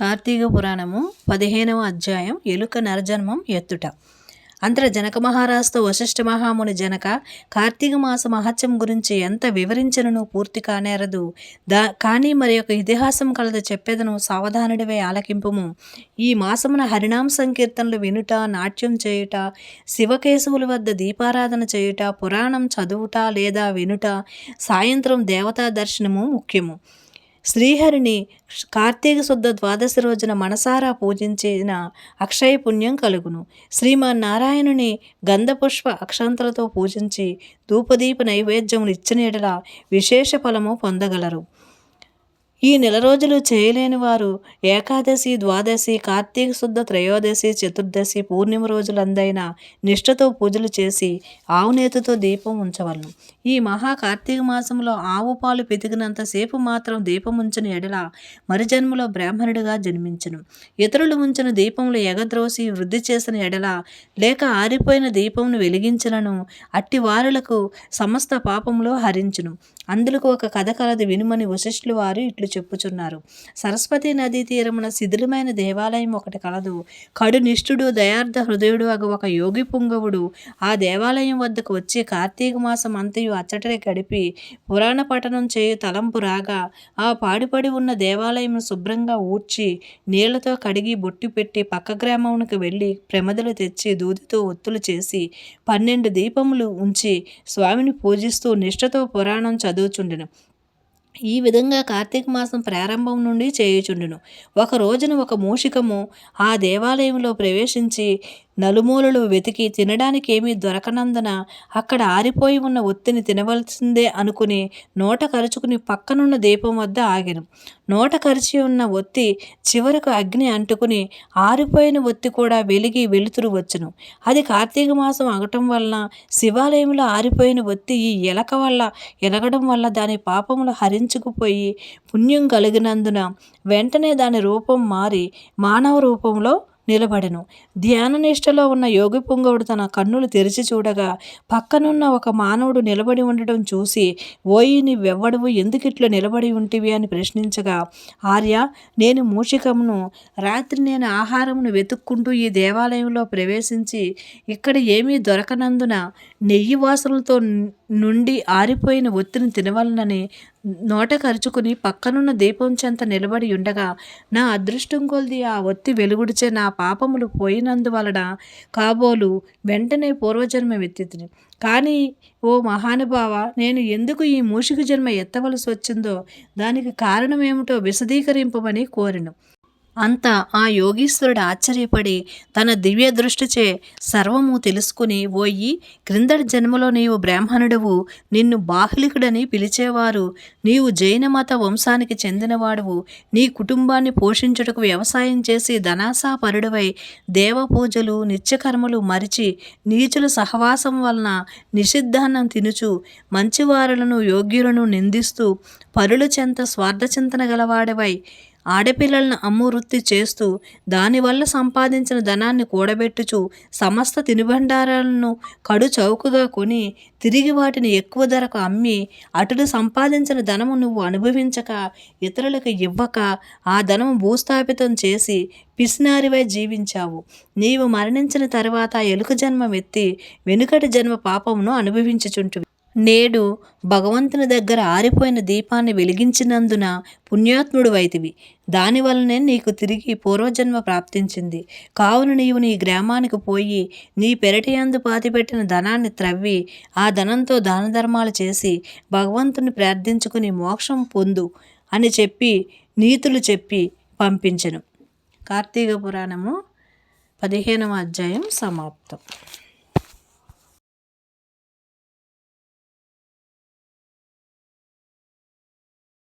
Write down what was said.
కార్తీక పురాణము పదిహేనవ అధ్యాయం ఎలుక నరజన్మం ఎత్తుట. అంతర జనక మహారాజుతో వశిష్ఠ మహాముని జనక కార్తీక మాస మహత్యం గురించి ఎంత వివరించను పూర్తి కానేరదు. దా కానీ మరి ఒక ఇతిహాసం కలదు చెప్పేదను సావధానుడివే ఆలకింపుము. ఈ మాసమున హరినామ సంకీర్తనలు వినుట నాట్యం చేయుట శివకేశవుల వద్ద దీపారాధన చేయుట పురాణం చదువుట లేదా వినుట సాయంత్రం దేవతా దర్శనము ముఖ్యము. శ్రీహరిని కార్తీక శుద్ధ ద్వాదశి రోజున మనసారా పూజించిన అక్షయ పుణ్యం కలుగును. శ్రీమన్నారాయణుని గంధపుష్ప అక్షంతలతో పూజించి ధూపదీప నైవేద్యములు ఇచ్చిన ఎడల విశేష ఫలము పొందగలరు. ఈ నెల రోజులు చేయలేని వారు ఏకాదశి ద్వాదశి కార్తీక శుద్ధ త్రయోదశి చతుర్దశి పూర్ణిమ రోజులందైన నిష్ఠతో పూజలు చేసి ఆవునేతితో దీపం ఉంచవలను. ఈ మహా కార్తీక మాసంలో ఆవు పాలు పెతికినంతసేపు మాత్రం దీపం ఉంచిన ఎడల మరిజన్మలో బ్రాహ్మణుడిగా జన్మించును. ఇతరులు ఉంచిన దీపంలో ఎగద్రోసి వృద్ధి చేసిన ఎడల లేక ఆరిపోయిన దీపంను వెలిగించినను అట్టి వారులకు సమస్త పాపంలో హరించును. అందులకు ఒక కథ కలది వినుమని వశిష్ఠులు వారు ఇట్లు చెప్పుచున్నారు. సరస్వతి నదీ తీరమున శిథిలమైన దేవాలయం ఒకటి కలదు. కడు నిష్ఠుడు దయార్థ హృదయుడు అగు ఒక యోగి పుంగవుడు. ఆ దేవాలయం వద్దకు వచ్చి కార్తీక మాసం అంతయు అచ్చటనే గడిపి పురాణ పఠనం చేయు తలంపు రాగా ఆ పాడిపడి ఉన్న దేవాలయం శుభ్రంగా ఊడ్చి నీళ్ళతో కడిగి బొట్టి పెట్టి పక్క గ్రామమునకు వెళ్ళి ప్రమదలు తెచ్చి దూదితో ఒత్తులు చేసి పన్నెండు దీపములు ఉంచి స్వామిని పూజిస్తూ నిష్ఠతో పురాణం చదువుచుండెను. ఈ విధంగా కార్తీక మాసం ప్రారంభం నుండి చేయుచుండును. ఒక రోజున ఒక మూషికము ఆ దేవాలయంలో ప్రవేశించి నలుమూలలు వెతికి తినడానికేమీ దొరకనందున అక్కడ ఆరిపోయి ఉన్న ఒత్తిని తినవలసిందే అనుకుని నోట కరుచుకుని పక్కనున్న దీపం వద్ద ఆగాను. నోట కరిచి ఉన్న ఒత్తి చివరకు అగ్ని అంటుకుని ఆరిపోయిన ఒత్తి కూడా వెలిగి వెలుతురు వచ్చును. అది కార్తీక మాసం అగటం వలన శివాలయంలో ఆరిపోయిన ఒత్తి ఈ ఎలక వల్ల ఎలగడం వల్ల దాని పాపములు హరించుకుపోయి పుణ్యం కలిగినందున వెంటనే దాని రూపం మారి మానవ రూపంలో నిలబడెను. ధ్యాననిష్టలో ఉన్న యోగి పుంగవుడు తన కన్నులు తెరిచి చూడగా పక్కనున్న ఒక మానవుడు నిలబడి ఉండడం చూసి ఓయి నీవెవ్వడవు ఎందుకిట్లా నిలబడి ఉంటివి అని ప్రశ్నించగా ఆర్య నేను మూషికమును రాత్రి నేను ఆహారమును వెతుక్కుంటూ ఈ దేవాలయంలో ప్రవేశించి ఇక్కడ ఏమీ దొరకనందున నెయ్యి వాసనలతో నుండి ఆరిపోయిన ఒత్తిని తినవలనని నోట కరుచుకుని పక్కనున్న దీపం చెంత నిలబడి ఉండగా నా అదృష్టం కొలిది ఆ ఒత్తి వెలుగుడిచే నా పాపములు పోయినందువలన కాబోలు వెంటనే పూర్వజన్మ వెత్తితిని. కానీ ఓ మహానుభావ నేను ఎందుకు ఈ మూషిక జన్మ ఎత్తవలసి వచ్చిందో దానికి కారణమేమిటో విశదీకరింపమని కోరిను. అంత ఆ యోగీశ్వరుడు ఆశ్చర్యపడి తన దివ్య దృష్టిచే సర్వము తెలుసుకుని ఓయి క్రిందటి జన్మలో నీవు బ్రాహ్మణుడవు నిన్ను బాహ్లికుడని పిలిచేవారు నీవు జైన మత వంశానికి చెందినవాడువు నీ కుటుంబాన్ని పోషించుటకు వ్యవసాయం చేసి ధనాసాపరుడవై దేవ పూజలు నిత్యకర్మలు మరిచి నీచుల సహవాసం వలన నిషిద్ధాన్నం తినుచు మంచివారులను యోగ్యులను నిందిస్తూ పరుల చెంత స్వార్థచింతన గలవాడవై ఆడపిల్లలను అమ్మువృత్తి చేస్తూ దానివల్ల సంపాదించిన ధనాన్ని కూడబెట్టుచు సమస్త తినుబండారాలను కడు చౌకగా కొని తిరిగి వాటిని ఎక్కువ ధరకు అమ్మి అటుడు సంపాదించిన ధనము నువ్వు అనుభవించక ఇతరులకు ఇవ్వక ఆ ధనము భూస్థాపితం చేసి పిసినారివై జీవించావు. నీవు మరణించిన తర్వాత ఎలుక జన్మ ఎత్తి వెనుకటి జన్మ పాపమును అనుభవించుచుంటువి. నేడు భగవంతుని దగ్గర ఆరిపోయిన దీపాన్ని వెలిగించినందున పుణ్యాత్ముడు వైతివి. దానివల్లనే నీకు తిరిగి పూర్వజన్మ ప్రాప్తించింది. కావున నీవు నీ గ్రామానికి పోయి నీ పెరటియందు పాతిపెట్టిన ధనాన్ని త్రవ్వి ఆ ధనంతో దాన ధర్మాలు చేసి భగవంతుని ప్రార్థించుకుని మోక్షం పొందు అని చెప్పి నీతులు చెప్పి పంపించను. కార్తీక పురాణము పదిహేనవ అధ్యాయం సమాప్తం.